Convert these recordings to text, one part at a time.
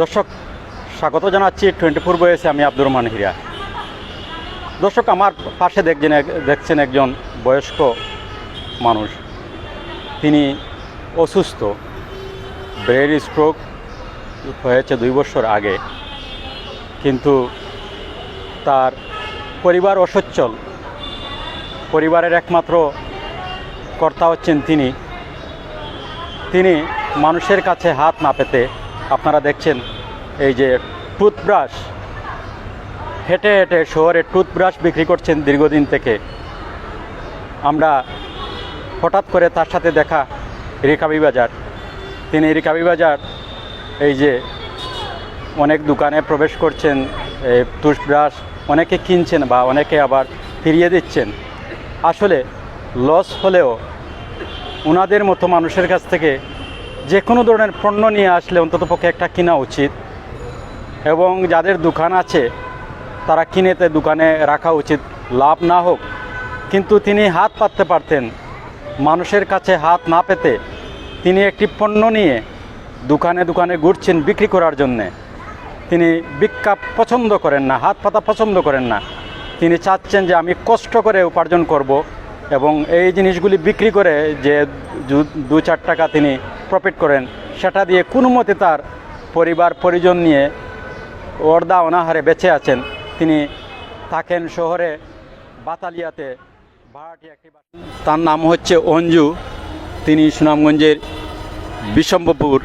দর্শক, স্বাগত জানাচ্ছি টোয়েন্টি ফোর বয়েসে আমি আব্দুর রহমান হিরা দর্শক, আমার পাশে দেখছেন দেখছেন একজন বয়স্ক মানুষ। তিনি অসুস্থ, ব্রেন স্ট্রোক হয়েছে দুই বছর আগে। কিন্তু তার পরিবার অসচ্ছল। পরিবারের একমাত্র কর্তা হচ্ছেন তিনি। তিনি মানুষের কাছে হাত না পেতে আপনারা দেখছেন এই যে টুথব্রাশ। হেঁটে হেঁটে শহরে টুথব্রাশ বিক্রি করছেন দীর্ঘদিন থেকে। আমরা হঠাৎ করে তার সাথে দেখা রিকাবি বাজার। তিনি রিকাবি বাজার এই যে অনেক দোকানে প্রবেশ করছেন টুথব্রাশ অনেকে কিনছেন বা অনেকে আবার ফিরিয়ে দিচ্ছেন। আসলে লস হলেও ওনাদের মতো মানুষের কাছ থেকে যে কোনো ধরনের পণ্য নিয়ে আসলে অন্ততপক্ষে একটা কেনা উচিত। এবং যাদের দোকান আছে, তারা কিনেতে দোকানে রাখা উচিত। লাভ না হোক, কিন্তু তিনি হাত পাততে পারতেন। মানুষের কাছে হাত না পেতে তিনি একটি পণ্য নিয়ে দোকানে দোকানে ঘুরছেন বিক্রি করার জন্যে। তিনি ভিক্ষা পছন্দ করেন না, হাত পাতা পছন্দ করেন না। তিনি চাচ্ছেন যে আমি কষ্ট করে উপার্জন করব এবং এই জিনিসগুলি বিক্রি করে যে দু চার টাকা তিনি প্রফিট করেন, সেটা দিয়ে কোনো মতে তার পরিবার, পরিজন নিয়ে ওর্দা অনাহারে বেঁচে আছেন। তিনি থাকেন শহরে বাতালিয়াতে। ভাড়াটি একটি তার নাম হচ্ছে অঞ্জু। তিনি সুনামগঞ্জের বিশম্বপুর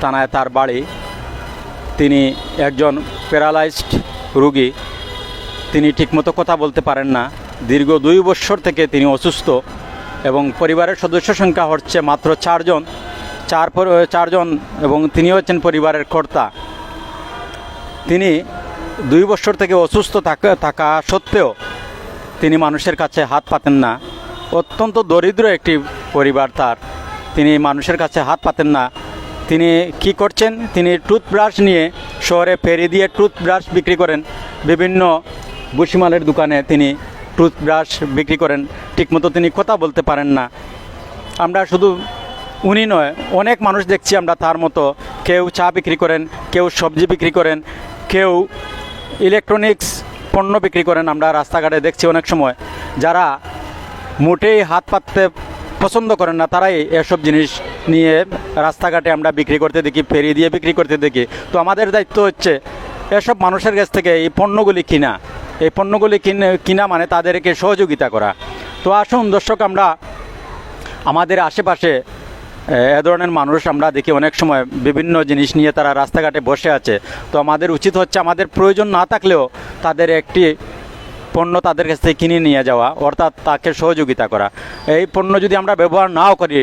থানায় তার বাড়ি। তিনি একজন প্যারালাইজড রুগী। তিনি ঠিকমতো কথা বলতে পারেন না। দীর্ঘ দুই বছর থেকে তিনি অসুস্থ। এবং পরিবারের সদস্য সংখ্যা হচ্ছে মাত্র চারজন। চার চারজন এবং তিনি হচ্ছেন পরিবারের কর্তা। তিনি দুই বছর থেকে অসুস্থ থাকা থাকা সত্ত্বেও তিনি মানুষের কাছে হাত পাতেন না। অত্যন্ত দরিদ্র একটি পরিবার তার। তিনি মানুষের কাছে হাত পাতেন না। তিনি কি করছেন? তিনি টুথব্রাশ নিয়ে শহরে ফেরি দিয়ে টুথব্রাশ বিক্রি করেন। বিভিন্ন বুসিমালের দোকানে তিনি টুথব্রাশ বিক্রি করেন, ঠিকমতো তিনি কথা বলতে পারেন না। আমরা শুধু উনি নয়, অনেক মানুষ দেখছি আমরা তার মতো। কেউ চা বিক্রি করেন, কেউ সবজি বিক্রি করেন, কেউ ইলেকট্রনিক্স পণ্য বিক্রি করেন, আমরা রাস্তাঘাটে দেখছি অনেক সময়। যারা মোটেই হাত পাততে পছন্দ করেন না, তারাই এসব জিনিস নিয়ে রাস্তাঘাটে আমরা বিক্রি করতে দেখি, ফেরি দিয়ে বিক্রি করতে দেখি। তো আমাদের দায়িত্ব হচ্ছে, এসব মানুষের কাছ থেকে এই পণ্যগুলি কিনা। এই পণ্যগুলি কিনে মানে তাদেরকে সহযোগিতা করা। তো আসুন দর্শক আমরা আমাদের আশেপাশে এ, ধরনের মানুষ আমরা দেখি অনেক সময় বিভিন্ন জিনিস নিয়ে তারা রাস্তাঘাটে বসে আছে। তো আমাদের উচিত হচ্ছে আমাদের প্রয়োজন না থাকলেও তাদের একটি পণ্য তাদের কাছ থেকে কিনে নিয়ে যাওয়া অর্থাৎ তাকে সহযোগিতা করা। এই পণ্য যদি আমরা ব্যবহার নাও করি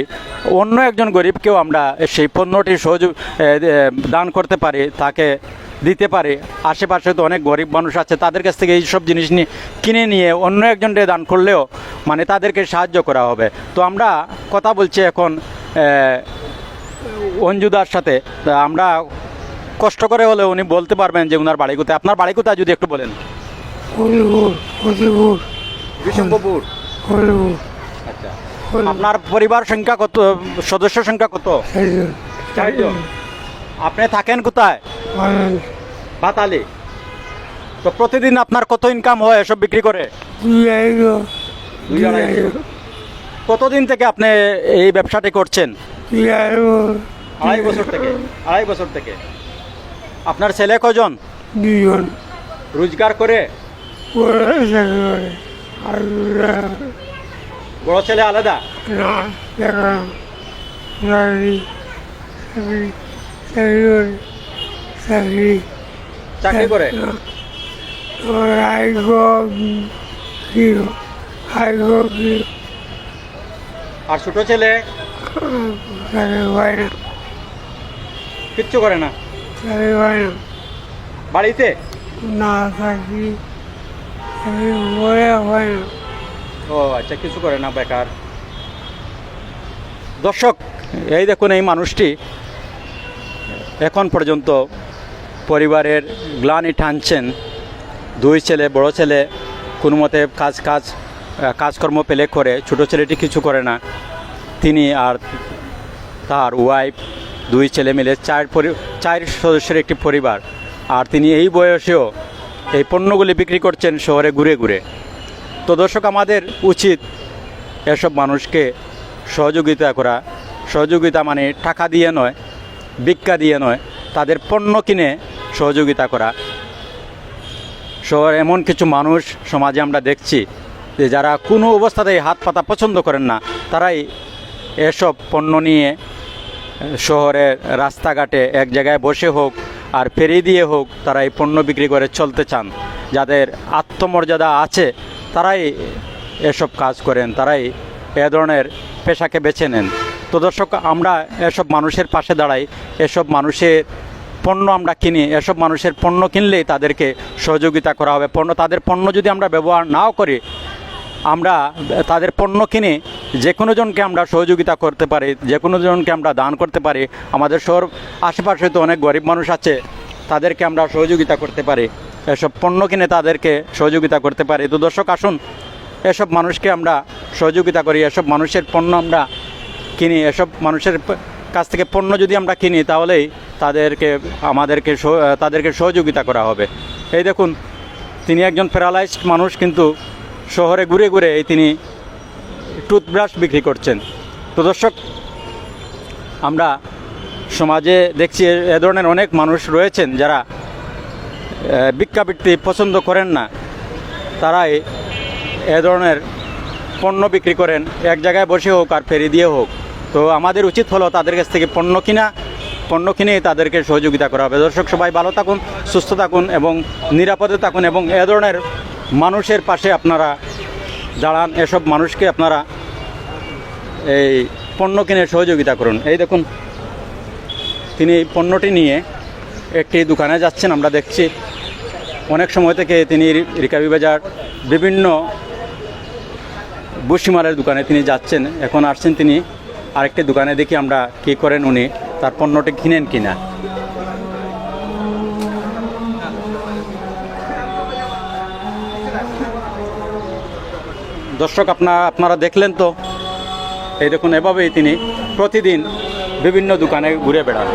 অন্য একজন গরিবকেও আমরা সেই পণ্যটি সহযোগ দান করতে পারি তাকে দিতে পারে। আশেপাশে তো অনেক গরিব মানুষ আছে তাদের কাছ থেকে এইসব জিনিস নিয়ে কিনে নিয়ে অন্য একজনকে দান করলেও মানে তাদেরকে সাহায্য করা হবে। তো আমরা কথা বলছি এখন অঞ্জুদার সাথে। তা আমরা কষ্ট করে হলে উনি বলতে পারবেন যে ওনার বাড়ি কোথায়। আপনার বাড়ি কোথায় যদি একটু বলেন। আচ্ছা। আপনার পরিবার সংখ্যা কত সদস্য সংখ্যা কত? আপনি থাকেন কোথায়? বাতালি। তো প্রতিদিন আপনার কত ইনকাম হয় এসব বিক্রি করে? কতদিন থেকে আপনি এই ব্যবসাটি করছেন? আড়াই বছর থেকে আড়াই বছর থেকে। আপনার ছেলে কজন? দুজন রোজগার করে? বড় ছেলে আলাদা? না চাকরি চাকরি করে? আর ছোট ছেলে? কিচ্ছু করে না? বাড়িতে? না না। ও আচ্ছা কিছু করে না বেকার। দর্শক এই দেখুন এই মানুষটি এখন পর্যন্ত পরিবারের গ্লানি টানছেন। দুই ছেলে, বড় ছেলে, কোনো মতে কাজ কাজ কাজকর্ম পেলে করে, ছোটো ছেলেটি কিছু করে না। তিনি আর তার ওয়াইফ দুই ছেলে মিলে চার পরি, চার সদস্যের একটি পরিবার। আর তিনি এই বয়সেও এই পণ্যগুলি বিক্রি করছেন শহরে ঘুরে ঘুরে। তো দর্শক, আমাদের উচিত এসব মানুষকে সহযোগিতা করা। সহযোগিতা মানে টাকা দিয়ে নয়, ভিক্ষা দিয়ে নয়। তাদের পণ্য কিনে সহযোগিতা করা। শহর এমন কিছু মানুষ সমাজে আমরা দেখছি যে যারা কোনো অবস্থাতেই হাত পাতা পছন্দ করেন না, তারাই এসব পণ্য নিয়ে শহরের রাস্তাঘাটে এক জায়গায় বসে হোক আর ফেরি দিয়ে হোক তারা এই পণ্য বিক্রি করে চলতে চান। যাদের আত্মমর্যাদা আছে, তারাই এসব কাজ করেন, তারাই এ ধরনের পেশাকে বেছে নেন। তো দর্শক, আমরা এসব মানুষের পাশে দাঁড়াই, এসব মানুষের পণ্য আমরা কিনি, এসব মানুষের পণ্য কিনলেই তাদেরকে সহযোগিতা করা হবে। পণ্য, তাদের পণ্য যদি আমরা ব্যবহার নাও করি, আমরা তাদের পণ্য কিনে যে কোনো জনকে আমরা সহযোগিতা করতে পারি যে কোনো জনকে আমরা দান করতে পারি, আমাদের শহর আশেপাশে তো অনেক গরিব মানুষ আছে, তাদেরকে আমরা সহযোগিতা করতে পারি। এসব পণ্য কিনে তাদেরকে সহযোগিতা করতে পারি। তো দর্শক, আসুন, এসব মানুষকে আমরা সহযোগিতা করি, এসব মানুষের পণ্য আমরা কিনি, এসব মানুষের কাছ থেকে পণ্য যদি আমরা কিনি, তাহলেই তাদেরকে, আমাদেরকে তাদেরকে সহযোগিতা করা হবে। এই দেখুন, তিনি একজন প্যারালাইজড মানুষ, কিন্তু শহরে ঘুরে ঘুরে এই তিনি টুথব্রাশ বিক্রি করছেন। তো দর্শক, আমরা সমাজে দেখছি এ- ধরনের অনেক মানুষ রয়েছেন যারা ভিক্ষাবৃত্তি পছন্দ করেন না। তারাই এ ধরনের পণ্য বিক্রি করেন, এক জায়গায় বসে হোক আর ফেরি দিয়ে হোক। তো আমাদের উচিত হলো তাদের কাছ থেকে পণ্য কিনা পণ্য কিনে তাদেরকে সহযোগিতা করা হবে। দর্শক, সবাই ভালো থাকুন, সুস্থ থাকুন এবং নিরাপদে থাকুন এবং এ ধরনের মানুষের পাশে আপনারা দাঁড়ান, এসব মানুষকে আপনারা এই পণ্য কিনে সহযোগিতা করুন। এই দেখুন, তিনি এই পণ্যটি নিয়ে একটি দোকানে যাচ্ছেন। আমরা দেখছি অনেক সময় থেকে তিনি রিকাবি বাজার, বিভিন্ন বুসিমালের দোকানে তিনি যাচ্ছেন। এখন আসছেন তিনি আরেকটি দোকানে, দেখি আমরা কী করেন উনি। তার পণ্যটি কিনেন কিনা? দর্শক, আপনা আপনারা দেখলেন তো? এই দেখুন, এভাবেই তিনি প্রতিদিন বিভিন্ন দোকানে ঘুরে বেড়ান।